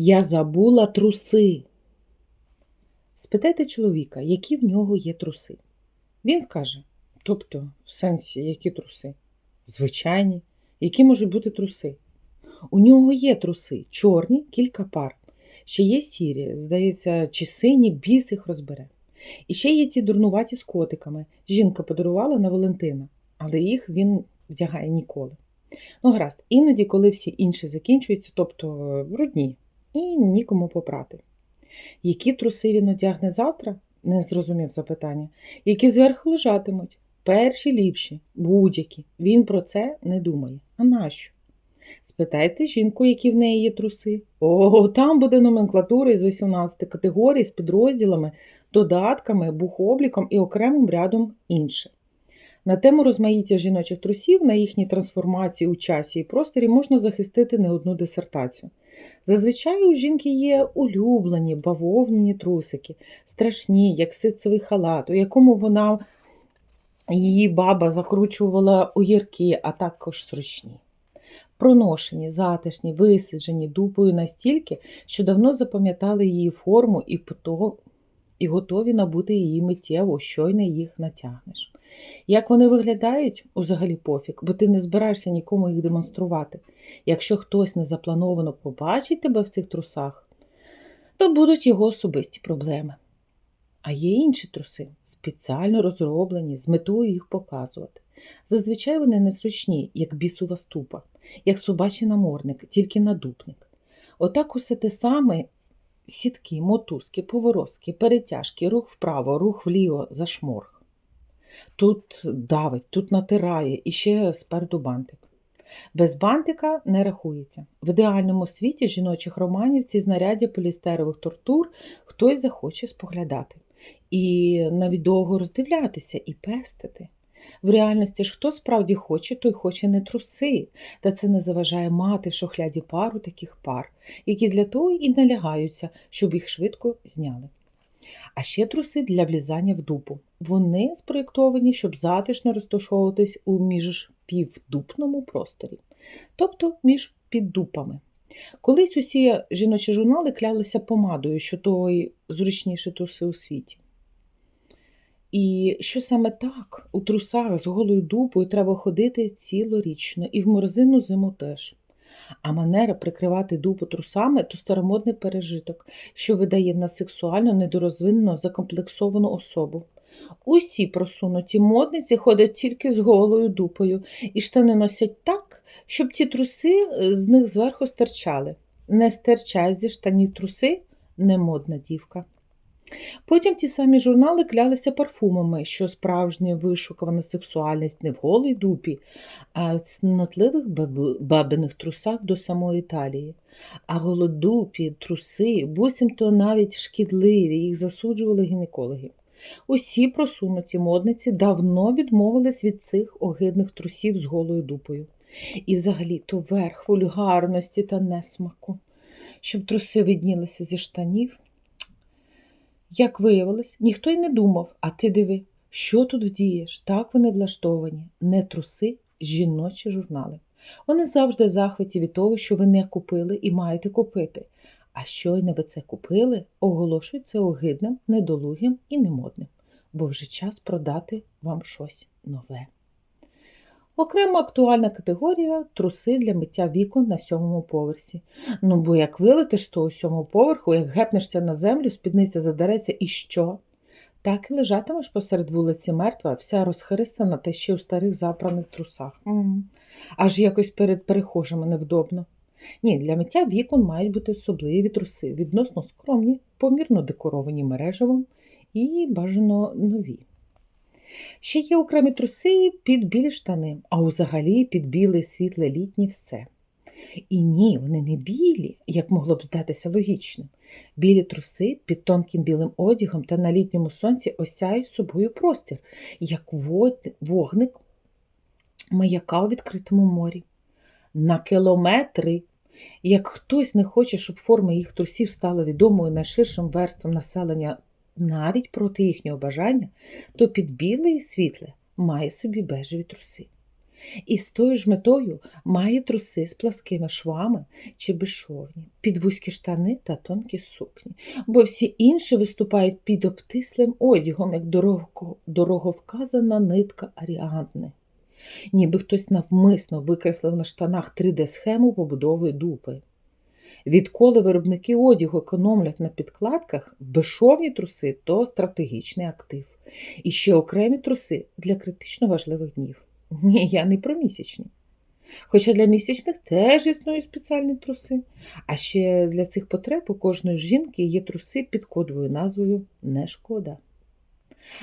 Я забула труси. Спитайте чоловіка, які в нього є труси. Він скаже, тобто, в сенсі, які труси? Звичайні, які можуть бути труси? У нього є труси, чорні, кілька пар. Ще є сірі, здається, чи сині, біс їх розбере. І ще є ті дурнуваті з котиками. Жінка подарувала на Валентина, але їх він вдягає ніколи. Ну, гаразд, іноді, коли всі інші закінчуються, тобто брудні, і нікому попрати. Які труси він одягне завтра? не зрозумів запитання. Які зверху лежатимуть? Перші ліпші, будь-які. Він про це не думає. А нащо? Спитайте жінку, які в неї є труси. О, там буде номенклатура із 18 категорій з підрозділами, додатками, бухобліком і окремим рядом інше. На тему розмаїття жіночих трусів, на їхній трансформації у часі і просторі можна захистити не одну дисертацію. Зазвичай у жінки є улюблені бавовняні трусики, страшні, як ситцевий халат, у якому вона її баба закручувала огірки, а також зручні. Проношені, затишні, висаджені дупою настільки, що давно запам'ятали її форму і і готові набути її миттєво, щойно їх натягнеш. Як вони виглядають, узагалі пофіг, бо ти не збираєшся нікому їх демонструвати. Якщо хтось незаплановано побачить тебе в цих трусах, то будуть його особисті проблеми. А є інші труси, спеціально розроблені, з метою їх показувати. Зазвичай вони незручні, як бісова ступа, як собачий наморник, тільки надупник. Отак усе те саме сітки, мотузки, поворозки, перетяжки, рух вправо, рух вліво, зашморг. Тут давить, тут натирає і ще спереду бантик. Без бантика не рахується. В ідеальному світі жіночих романів ці знаряддя полістерових тортур хтось захоче споглядати. І навіть довго роздивлятися і пестити. В реальності ж хто справді хоче, той хоче не труси, та це не заважає мати в шохляді пару таких пар, які для того і налягаються, щоб їх швидко зняли. А ще труси для влізання в дупу. Вони спроєктовані, щоб затишно розташовуватись у міжпівдупному просторі, тобто між піддупами. Колись усі жіночі журнали клялися помадою, що той зручніші труси у світі. І що саме так, у трусах з голою дупою треба ходити цілорічно, і в морозину зиму теж. А манера прикривати дупу трусами то старомодний пережиток, що видає в нас сексуально недорозвинено закомплексовану особу. Усі просунуті модниці ходять тільки з голою дупою, і штани носять так, щоб ті труси з них зверху стирчали. Не стирчать зі штанів труси немодна дівка. Потім ті самі журнали клялися парфумами, що справжня вишукувана сексуальність не в голій дупі, а в цнотливих бабиних трусах до самої талії. А голодупі, труси, буцімто навіть шкідливі, їх засуджували гінекологи. Усі просунуті модниці давно відмовились від цих огидних трусів з голою дупою. І взагалі то верх вульгарності та несмаку, щоб труси виднілися зі штанів. Як виявилось, ніхто й не думав, а ти диви, що тут вдієш? Так вони влаштовані, не труси, жіночі журнали. Вони завжди в захваті від того, що ви не купили і маєте купити. А щойно ви це купили, оголошують це огидним, недолугим і немодним, бо вже час продати вам щось нове. Окремо актуальна категорія труси для миття вікон на сьомому поверсі. Ну, бо як вилетиш з того сьомого поверху, як гепнешся на землю, спідниця задереться і що? Так і лежатимеш посеред вулиці мертва, вся розхристана та ще у старих запраних трусах. М. Аж якось перед перехожими невдобно. Ні, для миття вікон мають бути особливі труси, відносно скромні, помірно декоровані мережевим і бажано нові. Ще є окремі труси під білі штани, а взагалі під біле світле літнє все. І ні, вони не білі, як могло б здатися логічним. Білі труси під тонким білим одягом та на літньому сонці осяють собою простір, як вогник маяка у відкритому морі. На кілометри. Як хтось не хоче, щоб форма їх трусів стала відомою найширшим верствам населення навіть проти їхнього бажання, то під біле і світле має собі бежеві труси. І з тою ж метою має труси з пласкими швами чи безшовні, під вузькі штани та тонкі сукні, бо всі інші виступають під обтислим одягом, як дорого, дороговказана нитка аріадни. Ніби хтось навмисно викреслив на штанах 3D-схему побудови дупи. Відколи виробники одягу економлять на підкладках, безшовні труси то стратегічний актив. І ще окремі труси для критично важливих днів. Ні, я не про місячні. Хоча для місячних теж існують спеціальні труси. А ще для цих потреб у кожної жінки є труси під кодовою назвою Не шкода.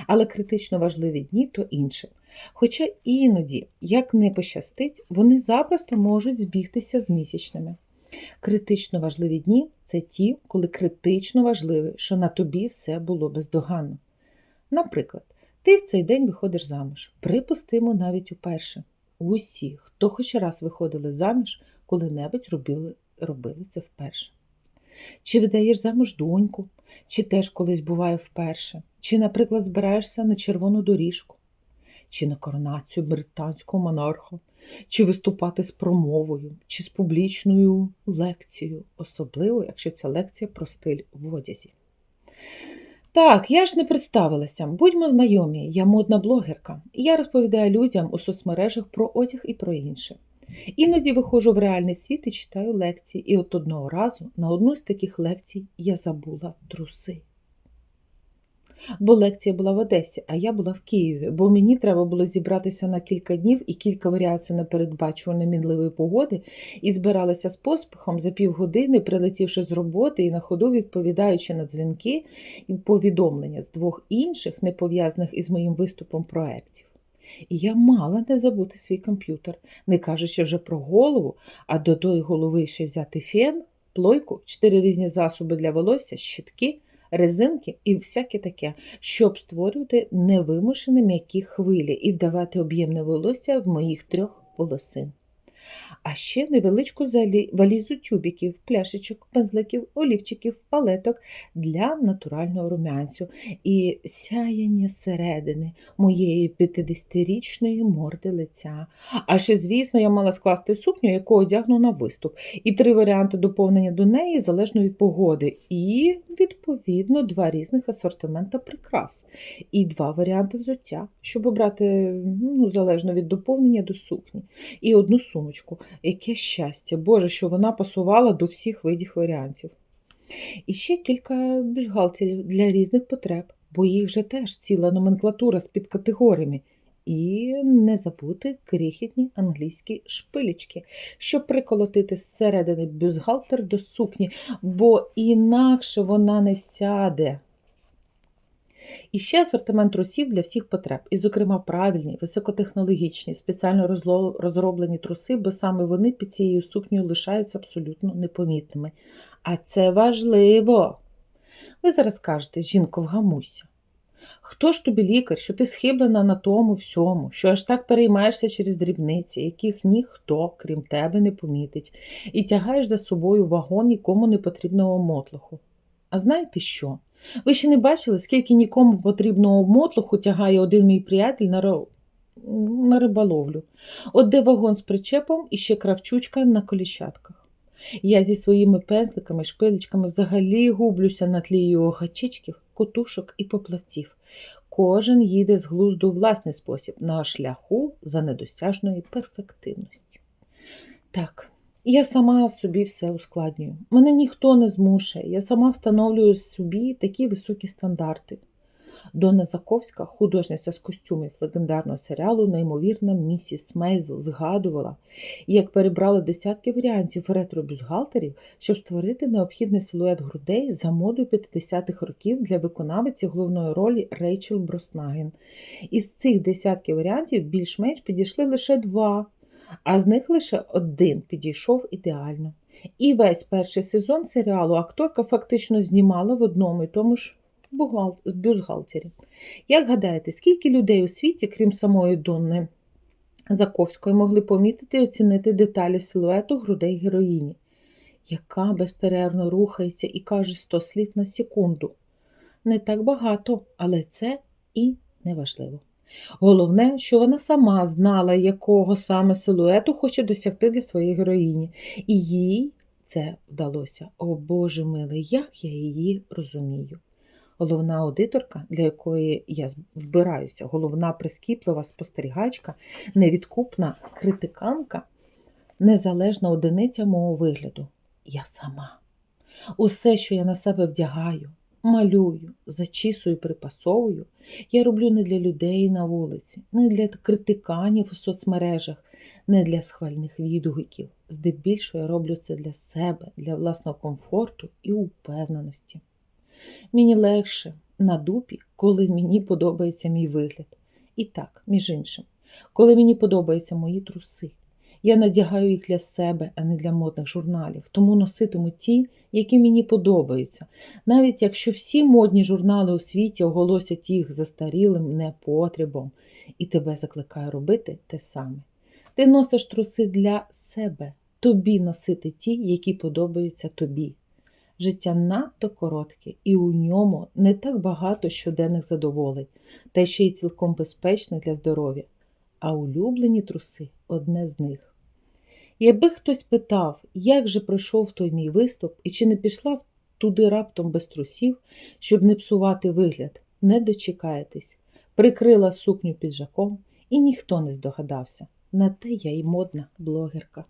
Але критично важливі дні то інше. Хоча іноді, як не пощастить, вони запросто можуть збігтися з місячними. Критично важливі дні це ті, коли критично важливо, що на тобі все було бездоганно. Наприклад, ти в цей день виходиш заміж, припустимо, навіть уперше. Усі, хто хоч раз виходили заміж, коли-небудь робили, робили це вперше. Чи видаєш замуж доньку, чи теж колись буває вперше, чи, наприклад, збираєшся на червону доріжку, чи на коронацію британського монарха, чи виступати з промовою, чи з публічною лекцією, особливо, якщо ця лекція про стиль в одязі. Так, я ж не представилася. Будьмо знайомі, я модна блогерка, і я розповідаю людям у соцмережах про одяг і про інше. Іноді виходжу в реальний світ і читаю лекції, і от одного разу на одну з таких лекцій я забула труси. Бо лекція була в Одесі, а я була в Києві, бо мені треба було зібратися на кілька днів і кілька варіацій непередбачуваної мінливої погоди, і збиралася з поспіхом за півгодини, прилетівши з роботи і на ходу відповідаючи на дзвінки і повідомлення з двох інших, не пов'язаних із моїм виступом проєктів. І я мала не забути свій комп'ютер, не кажучи вже про голову, а до тої голови ще взяти фен, плойку, чотири різні засоби для волосся, щітки резинки і всяке таке, щоб створювати невимушені м'які хвилі і вдавати об'ємне волосся в моїх трьох волосин. А ще невеличку валізу тюбіків, пляшечок, пензликів, олівчиків, палеток для натурального румянцю і сяяння середини моєї 50-річної морди лиця. А ще, звісно, я мала скласти сукню, яку одягну на виступ, і три варіанти доповнення до неї залежно від погоди. І, відповідно, два різних асортимента прикрас. І два варіанти взуття, щоб обрати ну, залежно від доповнення до сукні. І одну сумочку. Яке щастя, Боже, що вона пасувала до всіх видів варіантів. І ще кілька бюстгальтерів для різних потреб, бо їх же теж ціла номенклатура з підкатегоріями. І не забути крихітні англійські шпилечки, щоб приколотити зсередини бюстгальтер до сукні, бо інакше вона не сяде. І ще асортимент трусів для всіх потреб, і, зокрема, правильні, високотехнологічні, спеціально розроблені труси, бо саме вони під цією сукнею лишаються абсолютно непомітними. А це важливо. Ви зараз кажете, жінко, вгамуйся. Хто ж тобі лікар, що ти схиблена на тому всьому, що аж так переймаєшся через дрібниці, яких ніхто, крім тебе, не помітить, і тягаєш за собою вагон нікому не потрібного мотлоху? А знаєте що? Ви ще не бачили, скільки нікому потрібного мотлуху тягає один мій приятель на на риболовлю. От де вагон з причепом і ще кравчучка на коліщатках. Я зі своїми пензликами, шпилечками взагалі гублюся на тлі його гачичків, котушок і поплавців. Кожен їде з глузду власний спосіб на шляху за недосяжної перфективності. Так, я сама собі все ускладнюю. Мене ніхто не змушує. Я сама встановлюю собі такі високі стандарти. Дона Заковська, художниця з костюмів легендарного серіалу, неймовірна місіс Мейзл, згадувала, як перебрала десятки варіантів ретро-бюстгальтерів, щоб створити необхідний силует грудей за модою 50-х років для виконавиці головної ролі Рейчел Броснаген. Із цих десятків варіантів більш-менш підійшли лише два а з них лише один підійшов ідеально. І весь перший сезон серіалу акторка фактично знімала в одному і тому ж бюстгальтері. Як гадаєте, скільки людей у світі, крім самої Донни Заковської, могли помітити і оцінити деталі силуету грудей героїні, яка безперервно рухається і каже сто слів на секунду? Не так багато, але це і неважливо. Головне, що вона сама знала, якого саме силуету хоче досягти для своєї героїні, і їй це вдалося. О Боже милий, як я її розумію. Головна аудиторка, для якої я вбираюся, головна прискіплива спостерігачка, невідкупна критиканка, незалежна одиниця мого вигляду. Я сама. Усе, що я на себе вдягаю, малюю, зачісую, припасовую, я роблю не для людей на вулиці, не для критиканів у соцмережах, не для схвальних відгуків. Здебільшого я роблю це для себе, для власного комфорту і упевненості. Мені легше на дупі, коли мені подобається мій вигляд. І так, між іншим, коли мені подобаються мої труси. Я надягаю їх для себе, а не для модних журналів, тому носитиму ті, які мені подобаються, навіть якщо всі модні журнали у світі оголосять їх застарілим непотребом, і тебе закликаю робити те саме. Ти носиш труси для себе, тобі носити ті, які подобаються тобі. Життя надто коротке, і у ньому не так багато щоденних задоволень, та ще й цілком безпечних для здоров'я. А улюблені труси одне з них. Якби хтось питав, як же пройшов той мій виступ і чи не пішла туди раптом без трусів, щоб не псувати вигляд, не дочекаєтесь, прикрила сукню піджаком, і ніхто не здогадався. На те я й модна блогерка.